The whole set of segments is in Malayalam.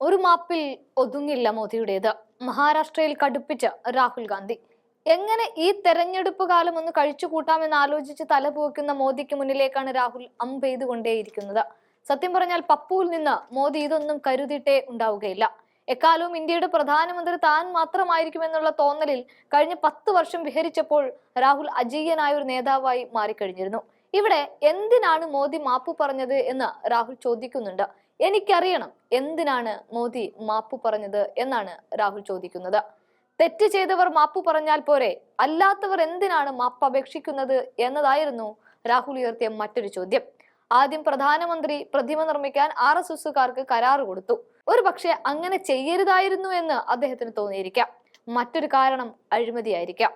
ഒരു മാപ്പിൽ ഒതുങ്ങില്ല മോദിയുടേത്. മഹാരാഷ്ട്രയിൽ കടുപ്പിച്ച് രാഹുൽ ഗാന്ധി. എങ്ങനെ ഈ തെരഞ്ഞെടുപ്പ് കാലം ഒന്ന് കഴിച്ചു കൂട്ടാമെന്ന് ആലോചിച്ച് തലപോക്കുന്ന മോദിക്ക് മുന്നിലേക്കാണ് രാഹുൽ അമ്പെയ്തുകൊണ്ടേയിരിക്കുന്നത് സത്യം പറഞ്ഞാൽ പപ്പുവിൽ നിന്ന് മോദി ഇതൊന്നും കരുതിയിട്ടേ ഉണ്ടാവുകയില്ല. എക്കാലവും ഇന്ത്യയുടെ പ്രധാനമന്ത്രി താൻ മാത്രമായിരിക്കും എന്നുള്ള തോന്നലിൽ കഴിഞ്ഞ പത്ത് വർഷം വിഹരിച്ചപ്പോൾ രാഹുൽ അജീയനായ ഒരു നേതാവായി മാറിക്കഴിഞ്ഞിരുന്നു. ഇവിടെ എന്തിനാണ് മോദി മാപ്പ് പറഞ്ഞത് എന്ന് രാഹുൽ ചോദിക്കുന്നുണ്ട്. എനിക്കറിയണം എന്തിനാണ് മോദി മാപ്പു പറഞ്ഞത് എന്നാണ് രാഹുൽ ചോദിക്കുന്നത്. തെറ്റ് ചെയ്തവർ മാപ്പു പറഞ്ഞാൽ പോരെ അല്ലാത്തവർ എന്തിനാണ് മാപ്പ് അപേക്ഷിക്കുന്നത് എന്നതായിരുന്നു രാഹുൽ ഉയർത്തിയ മറ്റൊരു ചോദ്യം. ആദ്യം പ്രധാനമന്ത്രി പ്രതിമ നിർമ്മിക്കാൻ ആർ എസ് എസുകാർക്ക് കരാറ് കൊടുത്തു. ഒരു പക്ഷേ അങ്ങനെ ചെയ്യരുതായിരുന്നു എന്ന് അദ്ദേഹത്തിന് തോന്നിയിരിക്കാം. മറ്റൊരു കാരണം അഴിമതിയായിരിക്കാം.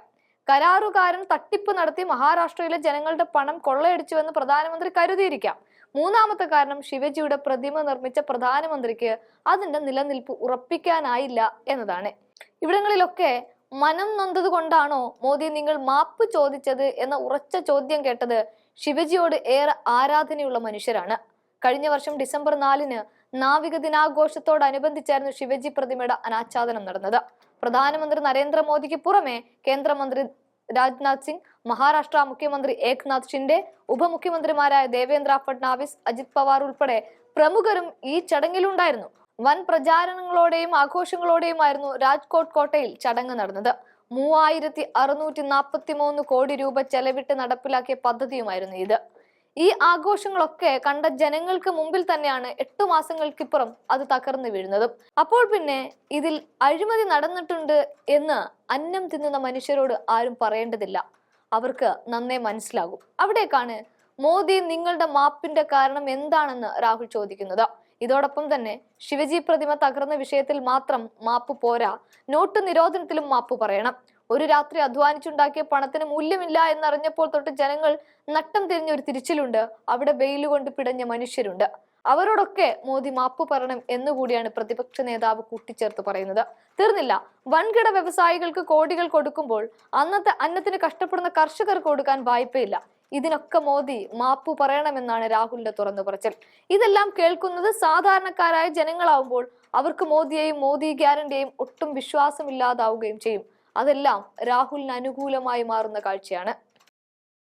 കരാറുകാരൻ തട്ടിപ്പ് നടത്തി മഹാരാഷ്ട്രയിലെ ജനങ്ങളുടെ പണം കൊള്ളയടിച്ചുവെന്ന് പ്രധാനമന്ത്രി കരുതിയിരിക്കാം. മൂന്നാമത്തെ കാരണം ശിവജിയുടെ പ്രതിമ നിർമ്മിച്ച പ്രധാനമന്ത്രിക്ക് അതിന്റെ നിലനിൽപ്പ് ഉറപ്പിക്കാനായില്ല എന്നതാണ്. ഇവിടങ്ങളിലൊക്കെ മനം നൊന്തത് കൊണ്ടാണോ മോദി നിങ്ങൾ മാപ്പ് ചോദിച്ചത് എന്ന ഉറച്ച ചോദ്യം കേട്ടത് ശിവജിയോട് ഏറെ ആരാധനയുള്ള മനുഷ്യരാണ്. കഴിഞ്ഞ വർഷം ഡിസംബർ നാലിന് നാവിക ദിനാഘോഷത്തോടനുബന്ധിച്ചായിരുന്നു ശിവജി പ്രതിമയുടെ അനാച്ഛാദനം നടന്നത്. പ്രധാനമന്ത്രി നരേന്ദ്രമോദിക്ക് പുറമെ കേന്ദ്രമന്ത്രി രാജ്നാഥ് സിംഗ് മഹാരാഷ്ട്ര മുഖ്യമന്ത്രി ഏക്നാഥ് ഷിൻഡെ ഉപമുഖ്യമന്ത്രിമാരായ ദേവേന്ദ്ര ഫഡ്നാവിസ് അജിത് പവാർ ഉൾപ്പെടെ പ്രമുഖരും ഈ ചടങ്ങിലുണ്ടായിരുന്നു. വൻ പ്രചാരണങ്ങളോടെയും ആഘോഷങ്ങളോടെയുമായിരുന്നു രാജ്കോട്ട് കോട്ടയിൽ ചടങ്ങ് നടന്നത്. മൂവായിരത്തി അറുന്നൂറ്റി നാൽപ്പത്തി മൂന്ന് കോടി രൂപ ചെലവിട്ട് നടപ്പിലാക്കിയ പദ്ധതിയുമായിരുന്നു ഇത്. ഈ ആഘോഷങ്ങളൊക്കെ കണ്ട ജനങ്ങൾക്ക് മുമ്പിൽ തന്നെയാണ് എട്ടു മാസങ്ങൾക്കിപ്പുറം അത് തകർന്നു വീഴുന്നത്. അപ്പോൾ പിന്നെ ഇതിൽ അഴിമതി നടന്നിട്ടുണ്ട് എന്ന് അന്നം തിന്നുന്ന മനുഷ്യരോട് ആരും പറയേണ്ടതില്ല. അവർക്ക് നന്നേ മനസ്സിലാകും. അവിടേക്കാണ് മോദി നിങ്ങളുടെ മാപ്പിന്റെ കാരണം എന്താണെന്ന് രാഹുൽ ചോദിക്കുന്നത്. ഇതോടൊപ്പം തന്നെ ശിവജി പ്രതിമ തകർന്ന വിഷയത്തിൽ മാത്രം മാപ്പ് പോരാ. നോട്ട് നിരോധനത്തിലും മാപ്പ് പറയണം. ഒരു രാത്രി അധ്വാനിച്ചുണ്ടാക്കിയ പണത്തിന് മൂല്യമില്ല എന്നറിഞ്ഞപ്പോൾ തൊട്ട് ജനങ്ങൾ നട്ടം തിരിഞ്ഞ ഒരു തിരിച്ചിലുണ്ട്. അവിടെ വെയിൽ കൊണ്ട് പിടഞ്ഞ മനുഷ്യരുണ്ട്. അവരോടൊക്കെ മോദി മാപ്പ് പറയണം എന്നുകൂടിയാണ് പ്രതിപക്ഷ നേതാവ് കൂട്ടിച്ചേർത്ത് പറയുന്നത്. തീർന്നില്ല. വൻകിട വ്യവസായികൾക്ക് കോടികൾ കൊടുക്കുമ്പോൾ അന്നത്തെ അന്നത്തിന് കഷ്ടപ്പെടുന്ന കർഷകർക്ക് കൊടുക്കാൻ വായ്പയില്ല. ഇതിനൊക്കെ മോദി മാപ്പ് പറയണമെന്നാണ് രാഹുലിന്റെ തുറന്നു പറച്ചൽ. ഇതെല്ലാം കേൾക്കുന്നത് സാധാരണക്കാരായ ജനങ്ങളാവുമ്പോൾ അവർക്ക് മോദിയെയും മോദി ഗ്യാരണ്ടിയെയും ഒട്ടും വിശ്വാസമില്ലാതാവുകയും ചെയ്യും. അതെല്ലാം രാഹുലിന് അനുകൂലമായി മാറുന്ന കാഴ്ചയാണ്.